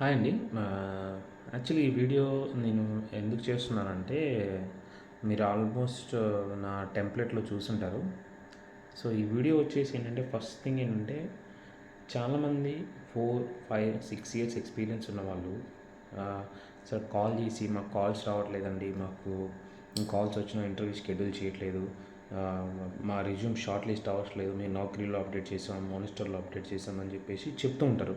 Hi అండి. Actually ఈ video నేను ఎందుకు చేస్తున్నానంటే మీరు ఆల్మోస్ట్ నా టెంప్లెట్లో చూసుంటారు. సో ఈ వీడియో వచ్చేసి ఏంటంటే ఫస్ట్ థింగ్ ఏంటంటే చాలామంది four five six years experience ఉన్న వాళ్ళు సార్ కాల్ చేసి మాకు కాల్స్ రావట్లేదండి మాకు కాల్స్ వచ్చిన ఇంటర్వ్యూ షెడ్యూల్ చేయట్లేదు మా రిజ్యూమ్ షార్ట్ లిస్ట్ అవ్వట్లేదు మేము నౌకరీలో అప్డేట్ చేసాం మోనిస్టర్లో అప్డేట్ చేసామని చెప్పేసి చెప్తూ ఉంటారు.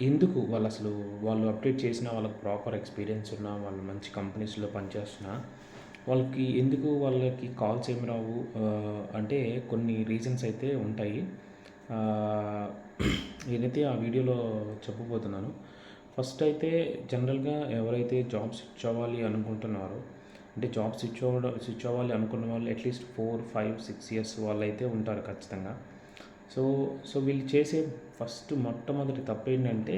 ఎందుకు వాళ్ళు అసలు వాళ్ళు అప్డేట్ చేసిన వాళ్ళకి ప్రాపర్ ఎక్స్పీరియన్స్ ఉన్న వాళ్ళు మంచి కంపెనీస్లో పనిచేస్తున్నా వాళ్ళకి ఎందుకు వాళ్ళకి కాల్స్ ఏమి రావు? అంటే కొన్ని రీజన్స్ అయితే ఉంటాయి. నేనైతే ఆ వీడియోలో చెప్పబోతున్నాను. ఫస్ట్ అయితే జనరల్గా ఎవరైతే జాబ్ స్విచ్ అవ్వాలి అనుకుంటున్నారో అంటే జాబ్ స్విచ్ అవ్వడం స్విచ్ అవ్వాలి అనుకున్న వాళ్ళు at least four five six years వాళ్ళు అయితే ఉంటారు ఖచ్చితంగా. సో సో వీళ్ళు చేసే ఫస్ట్ మొట్టమొదటి తప్పు ఏంటంటే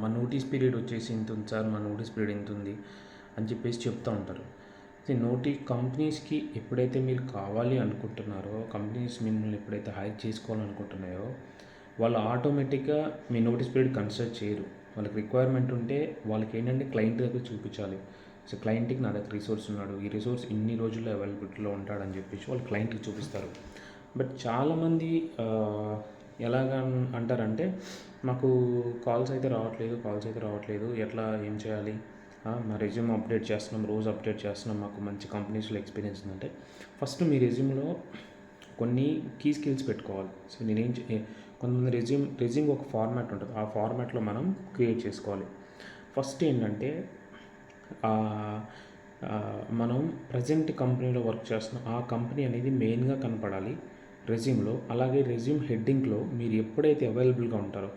మా నోటీస్ పీరియడ్ వచ్చేసి ఇంత ఉంది సార్ మా నోటీస్ పీరియడ్ ఇంత ఉంది అని చెప్పేసి చెప్తూ ఉంటారు. నోటీ కంపెనీస్కి ఎప్పుడైతే మీరు కావాలి అనుకుంటున్నారో కంపెనీస్ మిమ్మల్ని ఎప్పుడైతే హైర్ చేసుకోవాలనుకుంటున్నాయో వాళ్ళు ఆటోమేటిక్గా మీ నోటీస్ పీరియడ్ కన్సిడర్ చేయరు. వాళ్ళకి రిక్వైర్మెంట్ ఉంటే వాళ్ళకి ఏంటంటే క్లయింట్ దగ్గర చూపించాలి. సో క్లయింట్కి నా దగ్గర రిసోర్స్ ఉన్నాడు. ఈ రిసోర్స్ ఇన్ని రోజుల్లో అవైలబిలిటీలో ఉంటాడని చెప్పేసి వాళ్ళు క్లయింట్కి చూపిస్తారు. బట్ చాలామంది ఎలాగ అంటారంటే మాకు కాల్స్ అయితే రావట్లేదు కాల్స్ అయితే రావట్లేదు. ఎట్లా ఏం చేయాలి? మా రెజ్యూమ్ అప్డేట్ చేస్తున్నాం రోజు అప్డేట్ చేస్తున్నాం మాకు మంచి కంపెనీస్లో ఎక్స్పీరియన్స్ ఉందంటే ఫస్ట్ మీ రెజ్యూమ్లో కొన్ని కీ స్కిల్స్ పెట్టుకోవాలి. సో నేనేం చే- కొంతమంది రెజ్యూమ్ రెజ్యూమ్ ఒక ఫార్మాట్ ఉంటుంది. ఆ ఫార్మాట్లో మనం క్రియేట్ చేసుకోవాలి. ఫస్ట్ ఏంటంటే మనం ప్రజెంట్ కంపెనీలో వర్క్ చేస్తున్నాం ఆ కంపెనీ అనేది మెయిన్గా కనపడాలి. రెజ్యూమ్లో అలాగే రెజ్యూమ్ హెడ్డింగ్లో మీరు ఎప్పుడైతే అవైలబుల్గా ఉంటారో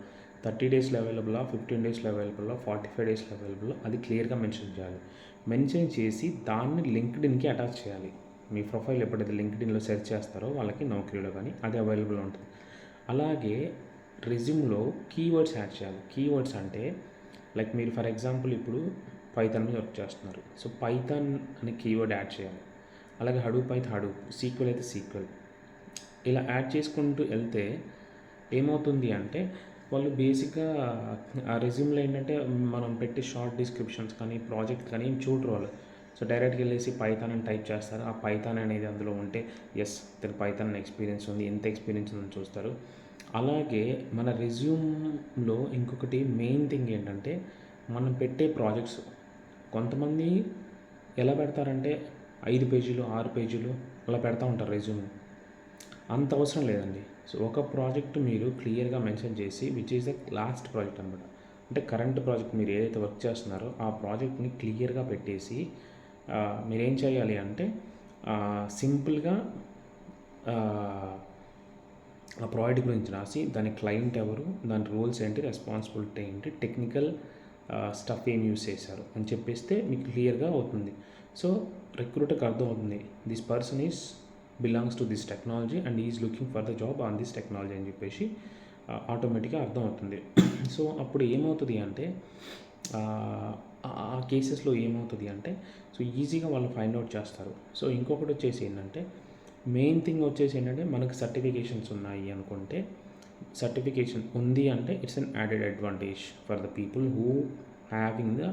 థర్టీ డేస్లో అవైలబుల్లా ఫిఫ్టీన్ డేస్లో అవైలబుల్లా ఫార్టీ ఫైవ్ డేస్లో అవైలబుల్ అది క్లియర్గా మెన్షన్ చేయాలి. మెన్షన్ చేసి దాన్ని లింక్డ్ఇన్కి అటాచ్ చేయాలి. మీ ప్రొఫైల్ ఎప్పుడైతే లింక్డ్ఇన్లో సెర్చ్ చేస్తారో వాళ్ళకి నౌకరీలో కానీ అది అవైలబుల్ ఉంటుంది. అలాగే రెజ్యూమ్లో కీవర్డ్స్ యాడ్ చేయాలి. కీవర్డ్స్ అంటే లైక్ మీరు ఫర్ ఎగ్జాంపుల్ ఇప్పుడు పైథాన్ మీద వర్క్ చేస్తున్నారు. సో పైథాన్ అనే కీవర్డ్ యాడ్ చేయాలి. అలాగే హడూప్ అయితే హడూప్ సీక్వెల్ అయితే సీక్వెల్. ఇలా యాడ్ చేసుకుంటూ వెళ్తే ఏమవుతుంది అంటే వాళ్ళు బేసిక్గా ఆ రెజ్యూమ్లో ఏంటంటే మనం పెట్టే షార్ట్ డిస్క్రిప్షన్స్ కానీ ప్రాజెక్ట్ కానీ ఏం చూడరు వాళ్ళు. సో డైరెక్ట్గా వెళ్ళేసి పైథాన్ అని టైప్ చేస్తారు. ఆ పైథాన్ అనేది అందులో ఉంటే ఎస్ ఇతను పైథాన్ ఎక్స్పీరియన్స్ ఉంది ఎంత ఎక్స్పీరియన్స్ ఉందని చూస్తారు. అలాగే మన రెజ్యూమ్లో ఇంకొకటి మెయిన్ థింగ్ ఏంటంటే మనం పెట్టే ప్రాజెక్ట్స్ కొంతమంది ఎలా పెడతారంటే ఐదు పేజీలు ఆరు పేజీలు అలా పెడతా ఉంటారు రెజ్యూమ్ అంత అవసరం లేదండి. సో ఒక ప్రాజెక్ట్ మీరు క్లియర్గా మెన్షన్ చేసి which is the last project అనమాట అంటే కరెంట్ ప్రాజెక్ట్ మీరు ఏదైతే వర్క్ చేస్తున్నారో ఆ ప్రాజెక్ట్ని క్లియర్గా పెట్టేసి మీరేం చేయాలి అంటే సింపుల్గా ఆ ప్రాజెక్ట్ గురించి రాసి దాని క్లయింట్ ఎవరు దాని రూల్స్ ఏంటి రెస్పాన్సిబిలిటీ ఏంటి టెక్నికల్ స్టఫ్ ఏం యూస్ చేశారు అని చెప్పేస్తే మీకు క్లియర్గా అవుతుంది. సో రిక్రూటర్కి అర్థం అవుతుంది. This person is belongs to this technology and is looking for the job on this technology అని చెప్పేసి ఆటోమేటిక్గా అర్థమవుతుంది. సో అప్పుడు ఏమవుతుంది అంటే ఆ, కేసెస్లో ఏమవుతుంది అంటే సో ఈజీగా వాళ్ళు ఫైండ్ అవుట్ చేస్తారు. సో ఇంకొకటి వచ్చేసి ఏంటంటే మెయిన్ థింగ్ వచ్చేసి ఏంటంటే మనకు సర్టిఫికేషన్స్ ఉన్నాయి అనుకుంటే సర్టిఫికేషన్ ఉంది అంటే it's an added advantage for the people who having the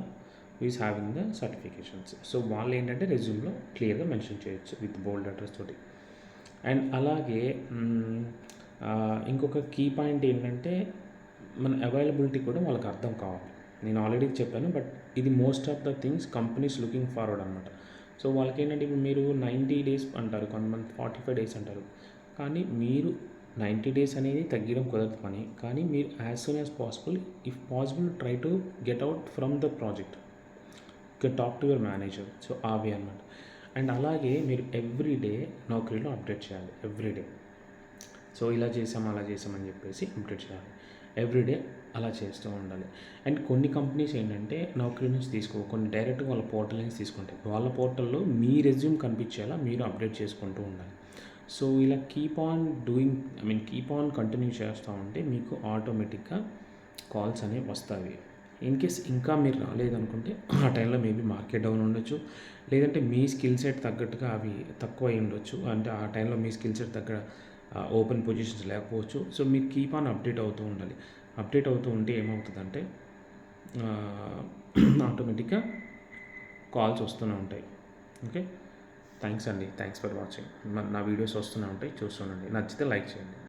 is having the certifications so వాళ్ళు ఏంటంటే రెజ్యూమ్లో క్లియర్గా మెన్షన్ చేయొచ్చు విత్ బోల్డ్ అడ్రస్ తోటి. అండ్ అలాగే ఇంకొక కీ పాయింట్ ఏంటంటే మన అవైలబిలిటీ కూడా వాళ్ళకి అర్థం కావాలి. నేను ఆల్రెడీ చెప్పాను బట్ ఇది most of the things companies looking forward అనమాట సో వాళ్ళకి ఏంటంటే ఇప్పుడు మీరు నైంటీ డేస్ అంటారు కొంతమంది ఫార్టీ ఫైవ్ డేస్ అంటారు. కానీ మీరు నైంటీ డేస్ అనేది తగ్గడం కుదరదు పని. కానీ మీరు as soon as possible if possible try to get out from the project. Talk to your manager. So అవి అన్నమాట. అండ్ అలాగే మీరు ఎవ్రీ డే నౌకరీలో అప్డేట్ చేయాలి. ఎవ్రీడే సో ఇలా చేసాం అలా చేసామని చెప్పేసి అప్డేట్ చేయాలి. ఎవ్రీడే అలా చేస్తూ ఉండాలి. అండ్ కొన్ని కంపెనీస్ ఏంటంటే నౌకరీ నుంచి తీసుకో కొన్ని డైరెక్ట్గా వాళ్ళ పోర్టల్ నుంచి తీసుకుంటాయి. వాళ్ళ పోర్టల్లో మీ రెజ్యూమ్ కనిపించేలా మీరు అప్డేట్ చేసుకుంటూ ఉండాలి. సో ఇలా keep on doing I mean keep on continue చేస్తూ ఉంటే మీకు ఆటోమేటిక్గా కాల్స్ అనేవి వస్తాయి. ఇన్ కేస్ ఇంకా మీరు రాలేదనుకుంటే ఆ టైంలో మేబీ మార్కెట్ డౌన్ ఉండొచ్చు. లేదంటే మీ స్కిల్ సెట్ తగ్గట్టుగా అవి తక్కువ అయి ఉండొచ్చు. అంటే ఆ టైంలో మీ స్కిల్ సెట్ తగ్గ ఓపెన్ పొజిషన్స్ లేకపోవచ్చు. సో మీరు కీప్ ఆన్ అప్డేట్ అవుతూ ఉండాలి. అప్డేట్ అవుతూ ఉంటే ఏమవుతుందంటే ఆటోమేటిక్గా కాల్స్ వస్తూనే ఉంటాయి. ఓకే థ్యాంక్స్ అండి. థ్యాంక్స్ ఫర్ వాచింగ్ నా వీడియోస్ వస్తూనే ఉంటాయి. చూస్తుండండి నచ్చితే లైక్ చేయండి.